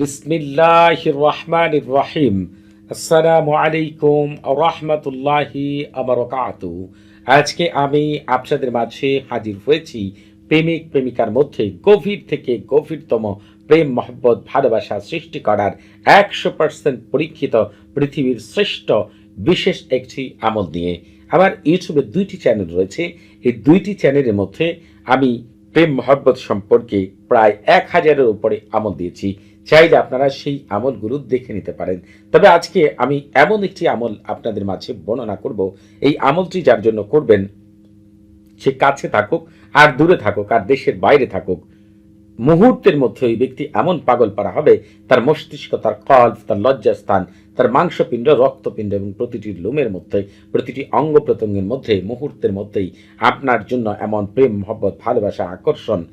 বিসমিল্লাহ রহমান রহিম আসসালামু আলাইকুম রহমতুল্লাহি আবরকাত। আজকে আমি আপনাদের মাঝে হাজির হয়েছি প্রেমিক প্রেমিকার মধ্যে গভীর থেকে গভীরতম প্রেম, মহব্বত, ভালোবাসা সৃষ্টি করার একশো পার্সেন্ট পরীক্ষিত পৃথিবীর শ্রেষ্ঠ, বিশেষ একটি আমল নিয়ে। আমার ইউটিউবে দুইটি চ্যানেল রয়েছে। এই দুইটি চ্যানেলের মধ্যে আমি প্রেম, মহব্বত সম্পর্কে প্রায় এক হাজারের উপরে আমল দিয়েছি। চাইলে আপনারা সেই আমলগুলো দেখে নিতে পারেন। তবে আজকে আমি এমন একটি আমল আপনাদের মাঝে বর্ণনা করব। এই আমলটি যার জন্য করবেন, সে কাছে থাকুক আর দূরে থাকুক আর দেশের বাইরে থাকুক। মুহূর্তের মধ্যে ওই ব্যক্তি এমন পাগল পারা হবে, তার মস্তিষ্ক, তার কল্প, তার লজ্জাস্থান, তার মাংসপিণ্ড, রক্তপিণ্ড এবং প্রতিটি লোমের মধ্যে, প্রতিটি অঙ্গ প্রত্যঙ্গের মধ্যে, মুহূর্তের মধ্যেই আপনার জন্য এমন প্রেম, মহব্বত, ভালোবাসা, আকর্ষণ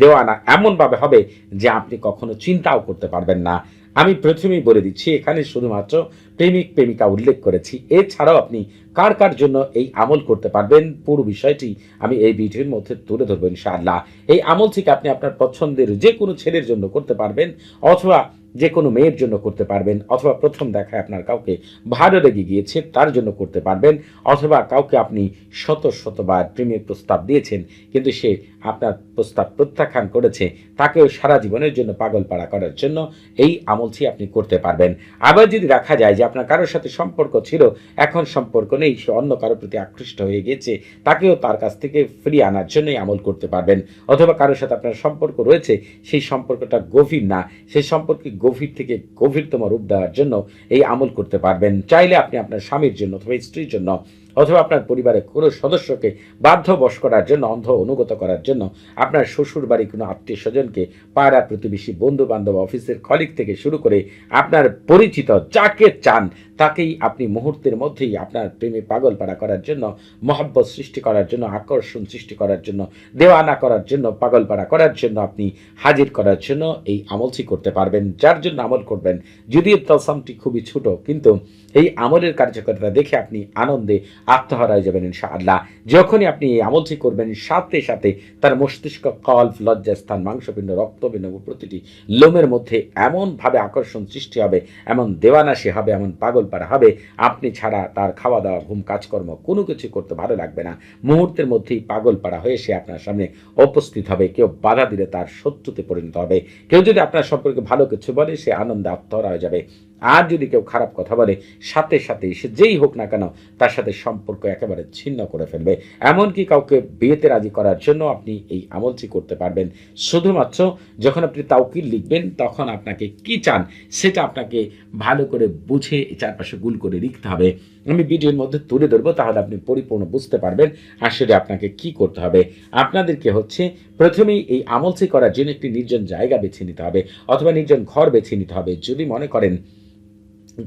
দেওয়ানা এমনভাবে হবে যে আপনি কখনো চিন্তাও করতে পারবেন না। আমি প্রথমেই বলে দিচ্ছি, এখানে শুধুমাত্র প্রেমিক, প্রেমিকা উল্লেখ করেছি। এছাড়াও আপনি কার কার জন্য এই আমল করতে পারবেন, পুরো বিষয়টি আমি এই ভিডিওর মধ্যে তুলে ধরবো ইনশাআল্লাহ। এই আমল থেকে আপনি আপনার পছন্দের যে কোনো ছেলের জন্য করতে পারবেন, অথবা যে কোনো মেয়ের জন্য করতে পারবেন, অথবা প্রথম দেখায় আপনার কাউকে ভালো লেগে গিয়েছে তার জন্য করতে পারবেন, অথবা কাউকে আপনি শত শতবার প্রেমের প্রস্তাব দিয়েছেন, কিন্তু সে আপনার প্রস্তাব প্রত্যাখ্যান করেছে, তাকেও সারা জীবনের জন্য পাগল পাড়া করার জন্য এই আমলটি আপনি করতে পারবেন। আবার যদি দেখা যায় যে আপনার কারোর সাথে সম্পর্ক ছিল, এখন সম্পর্ক নেই, সে অন্য কারোর প্রতি আকৃষ্ট হয়ে গেছে তাকেও তার কাছ থেকে ফিরিয়ে আনার জন্যই আমল করতে পারবেন, অথবা কারোর সাথে আপনার সম্পর্ক রয়েছে, সেই সম্পর্কটা গভীর না, সেই সম্পর্কে গভীর থেকে গভীরতম রূপ দেওয়ার জন্য এই আমল করতে পারবেন। চাইলে আপনি আপনার স্বামীর জন্য অথবা স্ত্রীর জন্য অথবা আপনার পরিবারের কোনো সদস্যকে বাধ্যবশ করার জন্য, অন্ধ অনুগত করার জন্য আপনার শ্বশুর বাড়ি কোনো আত্মীয় স্বজনকে পাড়া প্রতিবেশী বন্ধু বান্ধব অফিসের কলিগ থেকে শুরু করে আপনার পরিচিত যাকে চান, তাকেই আপনি মুহূর্তের মধ্যেই আপনার প্রেমে পাগল পাড়া করার জন্য, মহব্বত সৃষ্টি করার জন্য, আকর্ষণ সৃষ্টি করার জন্য, দেওয়ানা করার জন্য পাগল পাড়া করার জন্য আপনি হাজির করার জন্য এই আমলটি করতে পারবেন। যার জন্য আমল করবেন, যদিও তলসামটি খুবই ছোট, কিন্তু এই আমলের কার্যকারিতা দেখে আপনি আনন্দে আত্মহারা হয়ে যাবেন ইনশাআল্লাহ। যখনই আপনি এই আমলটি করবেন, সাথে সাথে তার মস্তিষ্ক, কল্প, লজ্জাস্থান, মাংসপিণ্ড, রক্তপিণ্ড প্রতিটি লোমের মধ্যে এমনভাবে আকর্ষণ সৃষ্টি হবে, এমন দেওয়ানাসি হবে, এমন পাগল পারা হবে, আপনি ছাড়া তার খাওয়া দাওয়া ঘুম, কাজকর্ম কোনো কিছু করতে ভালো লাগবে না। মুহূর্তের মধ্যেই পাগল পাড়া হয়ে সে আপনার সামনে উপস্থিত হবে। কেউ বাধা দিলে তার শত্রুতে পরিণত হবে। কেউ যদি আপনার সম্পর্কে ভালো কিছু বলে, সে আনন্দে আত্মহারা হয়ে যাবে। আর যদি কেউ খারাপ কথা বলে, সাথে সাথে সে যেই হোক না কেন তার সাথে সম্পর্ক একেবারে ছিন্ন করে ফেলবে। এমনকি কাউকে বিয়েতে রাজি করার জন্য আপনি এই আমলটি করতে পারবেন। শুধুমাত্র যখন আপনি তাউকিল লিখবেন, তখন আপনাকে কি চান সেটা আপনাকে ভালো করে বুঝে চারপাশে গুল করে লিখতে হবে। আমি ভিডিওর মধ্যে তুলে ধরবো, তাহলে আপনি পরিপূর্ণ বুঝতে পারবেন আসলে আপনাকে কি করতে হবে। আপনাদেরকে হচ্ছে প্রথমেই এই আমলটি করার জন্য একটি নির্জন জায়গা বেছে নিতে হবে, অথবা নির্জন ঘর বেছে নিতে হবে। যদি মনে করেন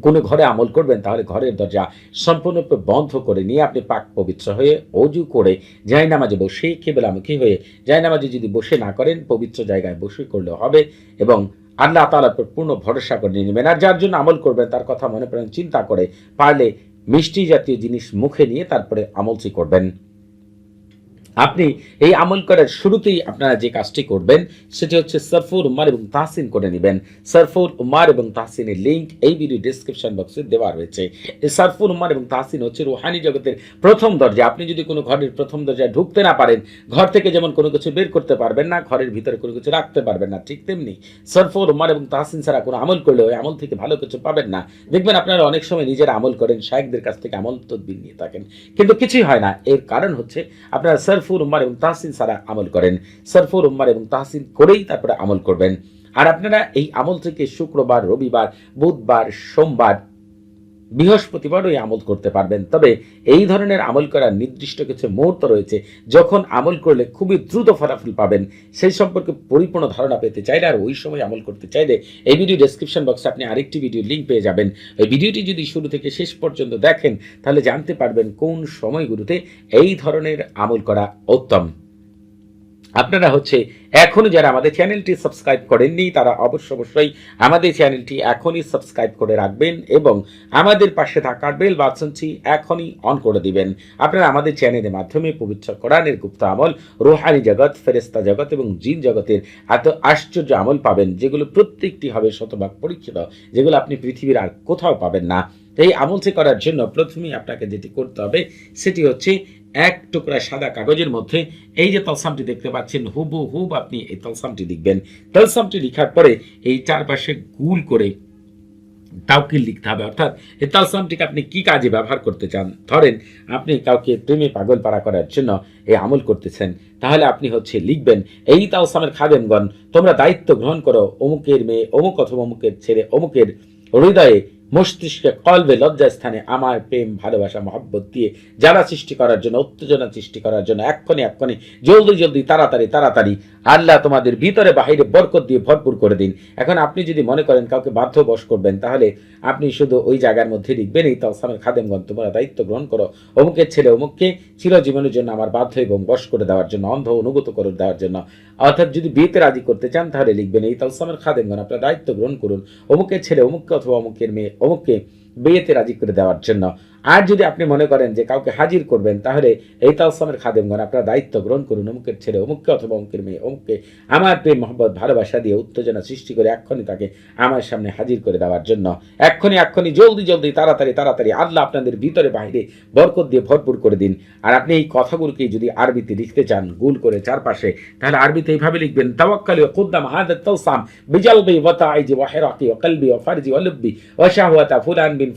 কোনো ঘরে আমল করবেন, তাহলে ঘরের দরজা সম্পূর্ণরূপে বন্ধ করে নিয়ে আপনি পাক পবিত্র হয়ে অজু করে যাই নামাজে বসে কেবলামুখী হয়ে যাই নামাজে যদি বসে না করেন, পবিত্র জায়গায় বসে করলে হবে এবং আল্লাহ তালার উপর পূর্ণ ভরসা করে নিয়ে নেবেন। আর যার জন্য আমল করবেন, তার কথা মনে প্রাণ চিন্তা করে পারলে মিষ্টি জাতীয় জিনিস মুখে নিয়ে তারপরে আমলটি করবেন। আপনি এই আমল করার শুরুতেই আপনারা যে কাজটি করবেন, সেটি হচ্ছে সরফুর উমার এবং তাহসিন করে নেবেন। সরফুর উমার এবং তাহসিনের লিঙ্ক এই ভিডিও ডিসক্রিপশন বক্সে দেওয়া রয়েছে। সরফুর উমার এবং তাহসিন হচ্ছে রুহানি জগতের প্রথম দরজা। আপনি যদি কোনো ঘরের প্রথম দরজায় ঢুকতে না পারেন, ঘর থেকে যেমন কোনো কিছু বের করতে পারবেন না, ঘরের ভিতরে কোনো কিছু রাখতে পারবেন না, ঠিক তেমনি সরফুর উমার এবং তাহসিন ছাড়া কোনো আমল করলে ওই আমল থেকে ভালো কিছু পাবেন না। দেখবেন আপনারা অনেক সময় নিজেরা আমল করেন শাহেকদের কাছ থেকে আমল তদবির নিয়ে থাকেন। কিন্তু কিছুই হয় না। এর কারণ হচ্ছে আপনারা সরফুর উম্মার এবং তাহসিন সারা আমল করেন। সরফুর উম্মার এবং তাহসিন করেই তারপরে আমল করবেন। আর আপনারা এই আমল থেকে শুক্রবার, রবিবার, বুধবার, সোমবার বৃহস্পতিবার ওই আমল করতে পারবেন। তবে এই ধরনের আমল করার নির্দিষ্ট কিছু মুহূর্ত রয়েছে, যখন আমল করলে খুবই দ্রুত ফলাফল পাবেন। সেই সম্পর্কে পরিপূর্ণ ধারণা পেতে চাইলে আর ওই সময় আমল করতে চাইলে এই ভিডিও ডেসক্রিপশন বক্সে আপনি আরেকটি ভিডিও লিঙ্ক পেয়ে যাবেন। ওই ভিডিওটি যদি শুরু থেকে শেষ পর্যন্ত দেখেন, তাহলে জানতে পারবেন কোন সময়গুলোতে এই ধরনের আমল করা উত্তম। আপনারা হচ্ছে এখনও যারা আমাদের চ্যানেলটি সাবস্ক্রাইব করেননি, তারা অবশ্য অবশ্যই আমাদের চ্যানেলটি এখনই সাবস্ক্রাইব করে রাখবেন এবং আমাদের পাশে থাকার বেল বাটনটি এখনই অন করে দিবেন। আপনারা আমাদের চ্যানেলের মাধ্যমে পবিত্র কোরআনের গুপ্ত আমল, রোহানি জগৎ ফেরেস্তা জগৎ এবং জিন জগতের এত আশ্চর্য আমল পাবেন, যেগুলো প্রত্যেকটি হবে শতভাগ পরীক্ষিত, যেগুলো আপনি পৃথিবীর আর কোথাও পাবেন না। এই আমলটি করার জন্য প্রথমেই আপনাকে যেটি করতে হবে, সেটি হচ্ছে এক টুকরা সাদা কাগজের মধ্যে এই যে তলসামটি দেখতে পাচ্ছেন হুবু হুব আপনি এই তলসামটি লিখবেন। তলসামটি লিখার পরে এই চারপাশে গুল করে তাওকিল লিখতে হবে। অর্থাৎ এই তালসামটিকে আপনি কি কাজে ব্যবহার করতে চান? ধরেন আপনি কাউকে প্রেমে পাগল পাড়া করার জন্য এই আমল করতেছেন, তাহলে আপনি হচ্ছে লিখবেন, এই তালসামের খাদেমগণ, তোমরা দায়িত্ব গ্রহণ করো অমুকের মেয়ে, অমুক অথবা অমুকের ছেলে, অমুকের হৃদয়ে মস্তিষ্কে কলবে লজ্জাস্থানে আমার প্রেম, ভালোবাসা, মহব্বত দিয়ে জ্বালা সৃষ্টি করার জন্য, উত্তেজনা সৃষ্টি করার জন্য এক্ষণে এক্ষণে জলদি জলদি, তাড়াতাড়ি তাড়াতাড়ি আল্লাহ তোমাদের ভিতরে, বাহিরে বরকত দিয়ে ভরপুর করে দিন। এখন আপনি যদি মনে করেন কাউকে বাধ্য বশ করবেন, তাহলে আপনি শুধু ওই জায়গার মধ্যে লিখবেন, এই তালসামের খাদেমগণ তোমরা দায়িত্ব গ্রহণ করো। অমুকের ছেলে অমুককে চিরজীবনের জন্য আমার বাধ্য এবং বশ করে দেওয়ার জন্য, অন্ধ অনুগত করে দেওয়ার জন্য। অর্থাৎ যদি বিয়েতে রাজি করতে চান, তাহলে লিখবেন, এই তালসামের খাদেমগণ আপনার দায়িত্ব গ্রহণ করুন। অমুকের ছেলে অমুককে অথবা অমুকের মেয়ে অমুককে বিয়েতে রাজি করে দেওয়ার জন্য। আর যদি আপনি মনে করেন যে কাউকে হাজির করবেন, তাহলে এই তালসামের খাদেমগণ আপনার দায়িত্ব গ্রহণ করুন। অমুকের ছেলে, অমুককে অথবা অমুকের মেয়ে, অমুককে আমার প্রেম, মহব্বত, ভালোবাসা দিয়ে উত্তেজনা সৃষ্টি করে এক্ষণি তাকে আমার সামনে হাজির করে দেওয়ার জন্য। এক্ষণি এক্ষণি জলদি জলদি, তাড়াতাড়ি তাড়াতাড়ি, আল্লাহ আপনাদের ভিতরে বাইরে বরকত দিয়ে ভরপুর করে দিন। আর আপনি এই কথাগুলোকে যদি আরবিতে লিখতে চান, গুল করে চারপাশে, তাহলে আরবিতে এইভাবে লিখবেন, তাওয়াক্কালি ওয়া কুদ্দাম হাদা তাওসাম বিজালবি ওয়া তাইজি ওয়া হিরাকি ওয়া কলবি ওয়া ফারজি ওয়া লুব্বি ওয়া শাহওয়াতা ফুলান বিন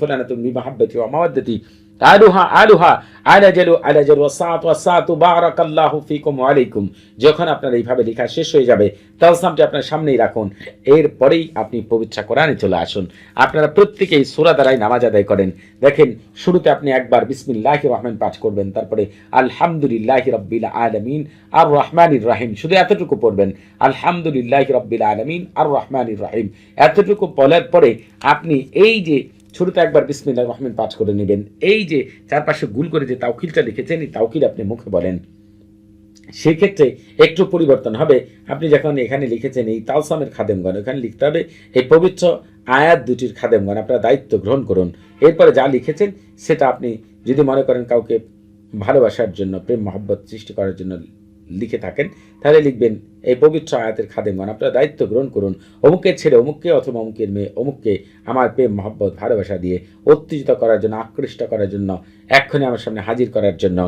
বিমাহাব্বতি ওয়া মাওয়াদ্দাতি আলুহা আলুহা আলাজালু আলাজাল ওয়াসাত ওয়াসাত বারাকাল্লাহু ফিকুম ওয়া আলাইকুম যখন আপনার এইভাবে লেখা শেষ হয়ে যাবে, তালসামটি আপনার সামনেই রাখুন। এরপরেই আপনি পবিত্র কোরআনে চলে আসুন। আপনারা প্রত্যেকেই সূরা দ্বারাই নামাজ আদায় করেন। দেখেন, শুরুতে আপনি একবার বিসমিল্লাহির রহমান পাঠ করবেন, তারপরে আলহামদুলিল্লাহি রাব্বিল আলামিন আর রহমানির রহিম। শুধু এতটুকু পড়বেন, আলহামদুলিল্লাহি রাব্বিল আলামিন আর রহমানির রহিম। এতটুকু বলার পরে আপনি এই যে শুরুতে একবার বিসমিল্লাহ রহমান পাঠ করে নেবেন। এই যে চারপাশে গুল করে যে তাওকিলটা লিখেছেন, এই তাওকিল আপনি মুখে বলেন। সেক্ষেত্রে একটু পরিবর্তন হবে। আপনি যখন এখানে লিখেছেন এই তালসামের খাদেমগণ এখানে লিখতে হবে, এই পবিত্র আয়াত দুটির খাদেমগণ, আপনারা দায়িত্ব গ্রহণ করুন। এরপরে যা লিখেছেন, সেটা আপনি যদি মনে করেন কাউকে ভালোবাসার জন্য, প্রেম, মহব্বত সৃষ্টি করার জন্য লিখে থাকেন। তাহলে লিখবেন, এই পবিত্র আয়াতের খাদেমগণ, আপনারা দায়িত্ব গ্রহণ করুন। অমুককে ছেড়ে অমুককে অথবা অমুকের মেয়ে, অমুককে আমার প্রেম, মহব্বত, ভালোবাসা দিয়ে উত্তেজিত করার জন্য, আকৃষ্ট করার জন্য এক্ষণে আমার সামনে হাজির করার জন্য।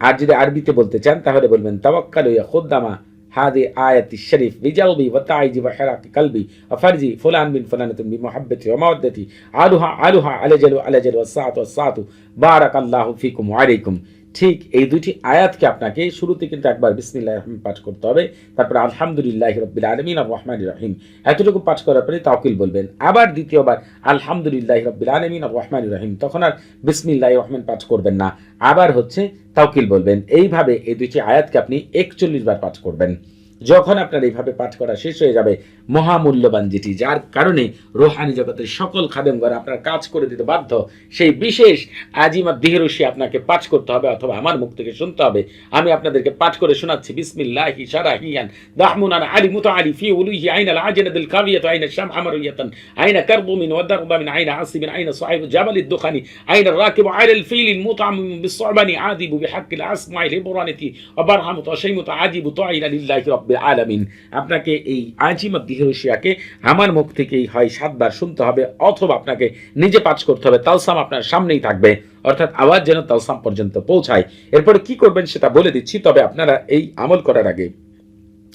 আর যদি আরবিতে বলতে চান, তাহলে বলবেন তবাক্কা লইয়া খোদ্দামা হাদে আয়াতি শরীফ বিজালবি ওয়া তাইজি ওয়া হিরাকি কালবি ওয়া ফারজি ফুলান বিন ফুলান তুমি বিমুহাব্বতি ওয়া মাওয়াদ্দাতি আলুহা আলুহা আলাজালু আলাজালু ওয়া সাআতু ওয়া সাআতু বারাকাল্লাহু ফিকুম ওয়া আলাইকুম। ঠিক এই দুটি আয়াতকে আপনাকে শুরুতে কিন্তু একবার বিসমিল্লাহ রহমান পাঠ করতে হবে। তারপরে আলহামদুলিল্লাহ রব্বিল আলমিন আর রহমান রহিম। এতটুকু পাঠ করার পরে তাওকিল বলবেন। আবার দ্বিতীয়বার আলহামদুলিল্লাহ রব্বিল আলমিন আর রহমান রহিম। তখন আর বিসমিল্লাহ রহমান পাঠ করবেন না। আবার হচ্ছে তাওকিল বলবেন। এইভাবে এই দুটি আয়াতকে আপনি একচল্লিশ বার পাঠ করবেন। যখন আপনার এইভাবে পাঠ করা শেষ হয়ে যাবে মহামূল্যবান যেটি যার কারণে রোহানি জগতের সকল খাদেমগণ আপনার কাজ করে দিতে বাধ্য সেই বিশেষ আজিমা দেহরসি আপনাকে পাঠ করতে হবে অথবা আমার মুখ থেকে শুনতে হবে আমি আপনাদেরকে পাঠ করে শোনাচ্ছি বিসমিল্লাহি শারাহিয়ান দাহমুনান আলী মুতা আলী ফি উলুহি আইন আল আজনাদ আল কাবিয়াত আইন শাম আমরিয়াতান আইন কারবু মিন ওয়াদারবা মিন আইন আসিব আইন সাহিব জাবাল الدخاني أين الراكب على الفيل المطعم بالصعبان عادب بحق الأسماء الإبرانة وبرهمة وشيمة عجيب طاعن لله رب العالمين আপনাকে এই আজিমত দিহরসিয়াকে আমার মুখ থেকেই হয় সাতবার শুনতে হবে, অথবা আপনাকে নিজে পাঠ করতে হবে। তালসাম আপনার সামনেই থাকবে, অর্থাৎ আওয়াজ যেন তালসাম পর্যন্ত পৌঁছায়। এরপরে কি করবেন সেটা বলে দিচ্ছি, তবে আপনারা এই আমল করার আগে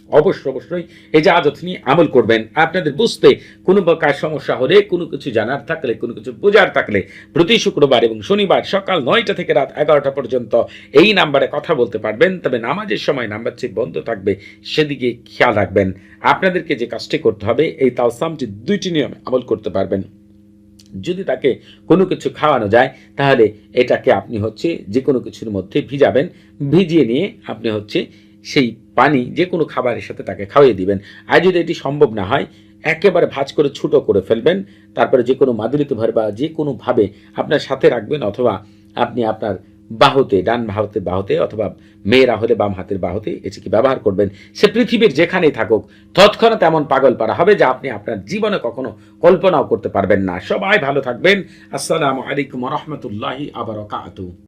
অবশ্যই অবশ্যই এই যে আদত নিয়ে আমল করবেন, আপনাদের বুঝতে কোনো প্রকার সমস্যা হলে, কোনো কিছু জানার থাকলে, কোনো কিছু বোঝার থাকলে প্রতি শুক্রবার এবং শনিবার সকাল নয়টা থেকে রাত এগারোটা পর্যন্ত এই নাম্বারে কথা বলতে পারবেন। তবে নামাজের সময় নাম্বার চেক বন্ধ থাকবে, সেদিকে খেয়াল রাখবেন। আপনাদেরকে যে কাজটি করতে হবে, এই তালসামটি দুইটি নিয়মে আমল করতে পারবেন। যদি তাকে কোনো কিছু খাওয়ানো যায়, তাহলে এটাকে আপনি হচ্ছে যে কোনো কিছুর মধ্যে ভিজাবেন, ভিজিয়ে নিয়ে আপনি হচ্ছে সেই পানি যে কোনো খাবারের সাথে তাকে খাওয়িয়ে দিবেন। আর যদি এটি সম্ভব না হয়, একেবারে ভাজ করে ছোটো করে ফেলবেন। তারপরে যে কোনো মাদুরিতে ভরে বা যে কোনোভাবে আপনার সাথে রাখবেন অথবা আপনি আপনার বাহুতে, ডান হাতের বাহুতে অথবা মেয়েরা হলে বাম হাতের বাহুতে এটিকে ব্যবহার করবেন। সে পৃথিবীর যেখানেই থাকুক, তৎক্ষণাৎ এমন পাগল পারা হবে যা আপনি আপনার জীবনে কখনো কল্পনাও করতে পারবেন না। সবাই ভালো থাকবেন। আসসালামু আলাইকুম রহমতুল্লাহি আবার